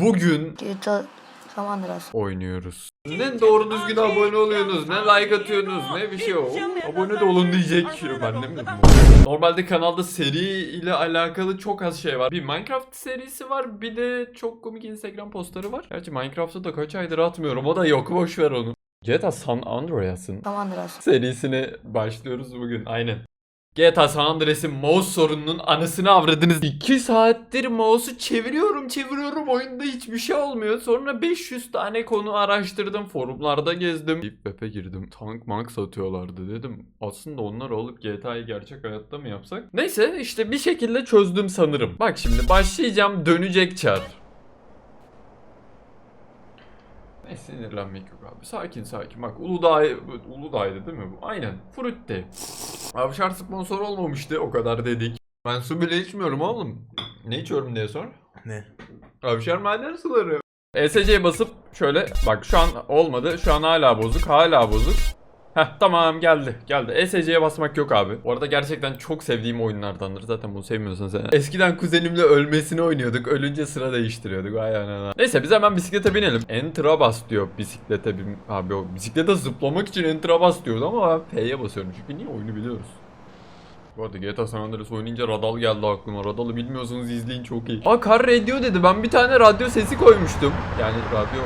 Bugün GTA San Andreas. oynuyoruz. Ne doğru düzgün abone oluyorsunuz, ne like atıyorsunuz, ne bir şey o. Abone de olun diyecek. Ben ne bileyim. Normalde kanalda seri ile alakalı çok az şey var. Bir Minecraft serisi var, bir de çok komik Instagram postları var. Gerçi Minecraft'ı da kaç aydır atmıyorum. O da yok, boş ver onu. GTA San Andreas'ın San Andreas. serisine başlıyoruz bugün. Aynen. GTA San Andreas'in mouse sorununun anısını avradınız. 2 saattir mouse'u çeviriyorum çeviriyorum oyunda hiçbir şey olmuyor. Sonra 500 tane konu araştırdım. Forumlarda gezdim. Deep Web'e girdim. Tank mank satıyorlardı dedim. Aslında onları alıp GTA'yı gerçek hayatta mı yapsak? Neyse işte bir şekilde çözdüm sanırım. Bak şimdi başlayacağım dönecek çar. Ne sinirlenmek yok abi. Sakin sakin. Bak Uludağ, Uludağ'ydı değil mi bu? Aynen. Frutti. Avşar sponsor olmamıştı o kadar dedik. Ben su bile içmiyorum oğlum. Ne içiyorum diye sor. Ne? Avşar maden suları. ESC'ye basıp şöyle bak şu an olmadı. Şu an hala bozuk. Hala bozuk. Heh tamam geldi geldi. ESC'ye basmak yok abi. Bu arada gerçekten çok sevdiğim oyunlardandır. Zaten bunu sevmiyorsun sen. Eskiden kuzenimle ölmesini oynuyorduk. Ölünce sıra değiştiriyorduk. Ay anana. Neyse biz hemen bisiklete binelim. Enter'a bas diyor bisiklete bin. Abi o bisiklete zıplamak için Enter'a bas diyordu ama ben P'ye basıyorum. Çünkü niye oyunu biliyoruz. Bu arada GTA San Andreas oynayınca Radal geldi aklıma. Radal'ı bilmiyorsanız izleyin çok iyi. Aa Car Radio dedi. Ben bir tane radyo sesi koymuştum. Yani radyo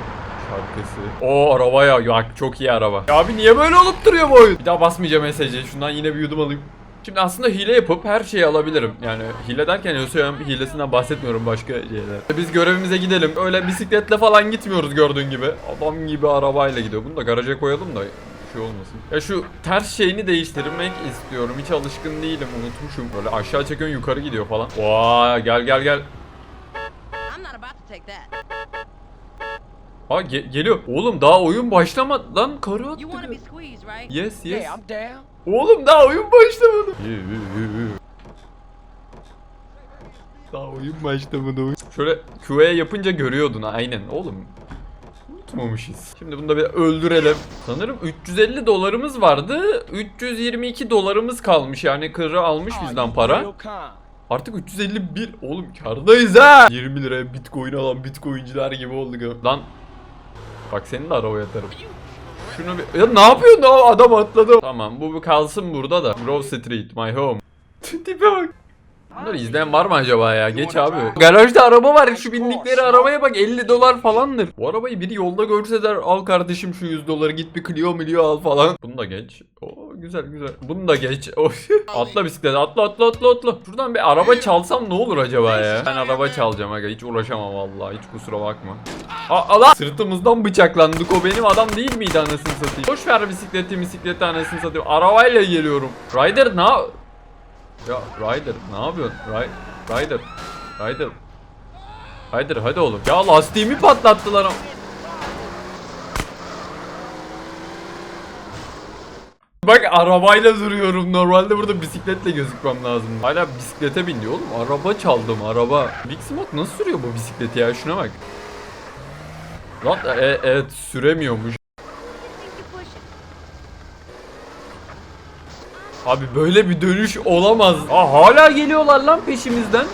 şarkısı. O araba ya. Bak çok iyi araba. Ya abi niye böyle olup duruyor bu oyun? Bir daha basmayacağım mesajı. Şundan yine bir yudum alayım. Şimdi aslında hile yapıp her şeyi alabilirim. Yani hile derken ÖSYM hilesinden bahsetmiyorum başka şeyler. Biz görevimize gidelim. Öyle bisikletle falan gitmiyoruz gördüğün gibi. Adam gibi arabayla gidiyor. Bunu da garaja koyalım da şey olmasın. Ya şu ters şeyini değiştirmek istiyorum. Hiç alışkın değilim. Unutmuşum. Böyle aşağı çekiyorsun yukarı gidiyor falan. Vay gel gel gel. Aa ge- geliyor. Oğlum daha oyun başlamadı. Lan karı attı. Yes yes. Oğlum daha oyun başlamadı. Daha oyun başlamadı. Şöyle QA yapınca görüyordun aynen oğlum. Unutmamışız. Şimdi bunu da bir öldürelim. Sanırım 350 dolarımız vardı. 322 dolarımız kalmış yani kırı almış bizden para. Artık 351 oğlum kardayız ha. 20 liraya bitcoin alan bitcoinciler gibi olduk. Lan bak senin de arabaya atarım. Şunu bir... Ya ne yapıyorsun o adam atladı. Tamam bu kalsın burada da. Grove Street my home. Tipe bak. Bunları izleyen var mı acaba ya? Geç abi. Garajda araba var. Şu bindikleri arabaya bak 50 dolar falandır. Bu arabayı biri yolda görse der al kardeşim şu 100 doları git bir Clio Milio al falan. Bunu da geç. Güzel güzel. Bunu da geç. Atla bisiklete atla atla atla atla. Şuradan bir araba çalsam ne olur acaba ya? Ben araba çalacağım aga hiç uğraşamam vallahi hiç kusura bakma. Aa Allah! Sırtımızdan bıçaklandık o benim adam değil miydi anasını satayım? Boş ver bisikleti bisikleti anasını satayım. Arabayla geliyorum. Ryder ne ya Ryder ne yapıyorsun? Ry Ryder. Ryder. Ryder hadi oğlum. Ya lastiğimi patlattılar ama. Bak arabayla duruyorum. Normalde burada bisikletle gözükmem lazım. Hala bisiklete bindi oğlum. Araba çaldım araba. Big Smoke nasıl sürüyor bu bisikleti ya? Şuna bak. Lan e- evet süremiyormuş. Abi böyle bir dönüş olamaz. Aa hala geliyorlar lan peşimizden.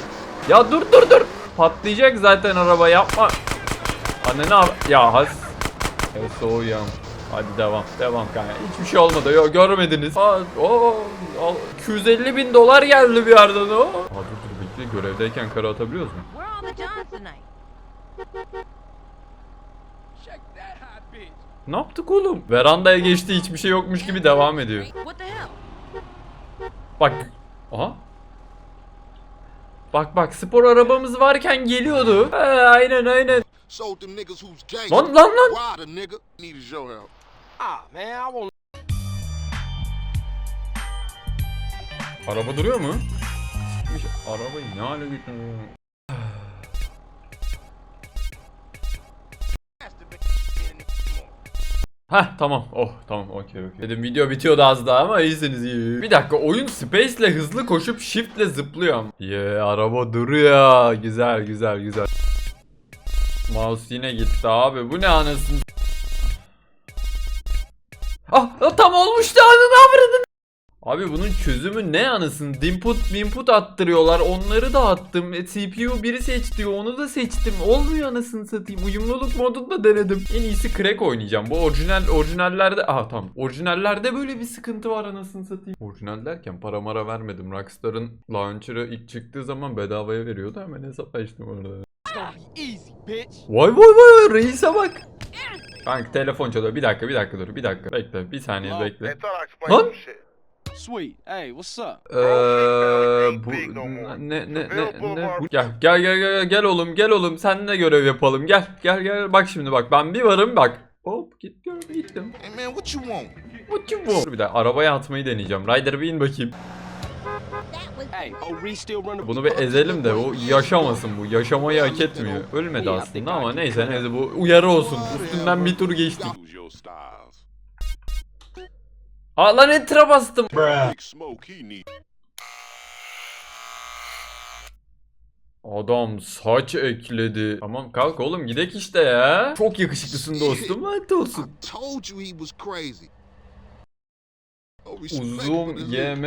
Ya dur dur dur. Patlayacak zaten araba yapma. Anne ne yap? Ya has. Evet soğuyan. Hadi devam. Devam kanka. Hiçbir şey olmadı. Yok görmediniz. Aa, o, al. 250 bin dolar geldi bir yerden o. Aa, dur dur bekle. Görevdeyken kara atabiliyoruz mu? Ne yaptık oğlum? Verandaya geçti hiçbir şey yokmuş gibi devam ediyor. Bak. Aha. Bak bak spor arabamız varken geliyordu. He, aynen aynen. Lan lan lan. Ah, man, I won't. Araba duruyor mu? Gitmiş arabayı ne hale getiriyor? Heh tamam. Oh tamam okey okey. Dedim video bitiyordu az daha ama iyisiniz iyi. Bir dakika oyun space ile hızlı koşup shift ile zıplıyor. Ye araba duruyor. Güzel güzel güzel. Mouse yine gitti abi. Bu ne anasını? Ah, ah, tam olmuştu anını avradın. Abi bunun çözümü ne anasın? Input input attırıyorlar. Onları da attım. E, CPU biri seç diyor. Onu da seçtim. Olmuyor anasını satayım. Uyumluluk modunu da denedim. En iyisi crack oynayacağım. Bu orijinal orijinallerde aha tamam. Orijinallerde böyle bir sıkıntı var anasını satayım. Orijinal derken para mara vermedim. Rockstar'ın launcher'ı ilk çıktığı zaman bedavaya veriyordu. Hemen hesap açtım orada. Vay vay vay reise bak. Kanka telefon çalıyor. Bir dakika bir dakika dur. Bir dakika. Bekle. Bir saniye Hello? bekle. Lan! shit. Sweet. Hey, what's up? Eee Bro, bu ne ne ne ne gel gel gel gel gel oğlum gel oğlum seninle görev yapalım gel gel gel bak şimdi bak ben bir varım bak hop git gör gittim Hey man, what you want? What you want? Bir daha arabaya atmayı deneyeceğim Ryder bir in bakayım Hey, oh, Reese still running. Bunu bir ezelim de o yaşamasın bu yaşamayı hak etmiyor ölmedi aslında ama neyse neyse bu uyarı olsun üstünden bir tur geçtik. Aa lan enter'a bastım. Adam saç ekledi. Tamam kalk oğlum gidek işte ya. Çok yakışıklısın dostum. Hadi olsun. Uzun the look. YM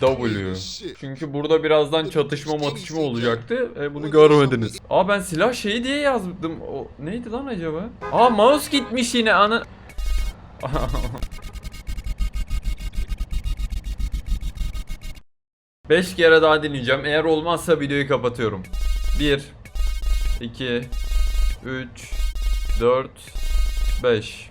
W. crazy shit. Çünkü burada birazdan çatışma matışma olacaktı. E, bunu görmediniz. Aa ben silah şeyi diye yazdım. O neydi lan acaba? Aa mouse gitmiş yine ana. Beş kere daha dinleyeceğim. Eğer olmazsa videoyu kapatıyorum. 1 2 3 4 5